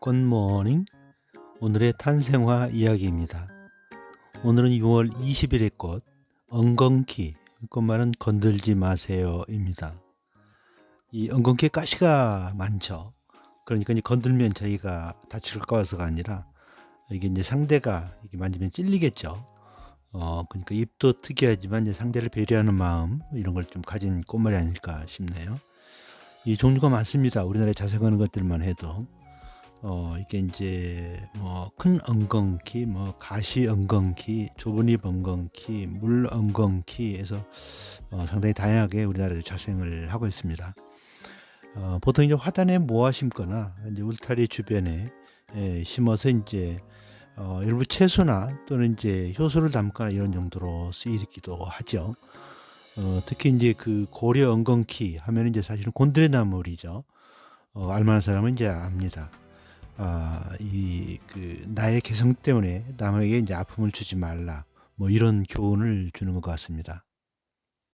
굿모닝 오늘의 탄생화 이야기입니다. 오늘은 6월 20일의 꽃 엉겅퀴 꽃말은 건들지 마세요입니다. 이 엉겅퀴에 가시가 많죠. 그러니까 이제 건들면 자기가 다칠까 봐서가 아니라 이게 이제 상대가 이게 만지면 찔리겠죠. 어 그러니까 입도 특이하지만 이제 상대를 배려하는 마음 이런 걸 좀 가진 꽃말이 아닐까 싶네요. 이 종류가 많습니다. 우리나라에 자생하는 것들만 해도 어 이게 인제 뭐 큰 엉겅퀴 뭐 가시 엉겅퀴 좁은 입 엉겅퀴 물 엉겅퀴 해서 어 상당히 다양하게 우리나라에도 자생을 하고 있습니다. 어 보통 이제 화단에 모아 심거나 인제 울타리 주변에 예 심어서 인제 어 일부 채소나 또는 인제 효소를 담거나 이런 용도로 쓰이기도 하죠. 어 특히 인제 그 고려 엉겅퀴 하면은 인제 사실은 곤드레 나물이죠. 어 알만한 사람은 인제 압니다. 아 이 그 "나의 개성 때문에 남에게 인제 아픔을 주지 말라." 뭐 이런 교훈을 주는 것 같습니다.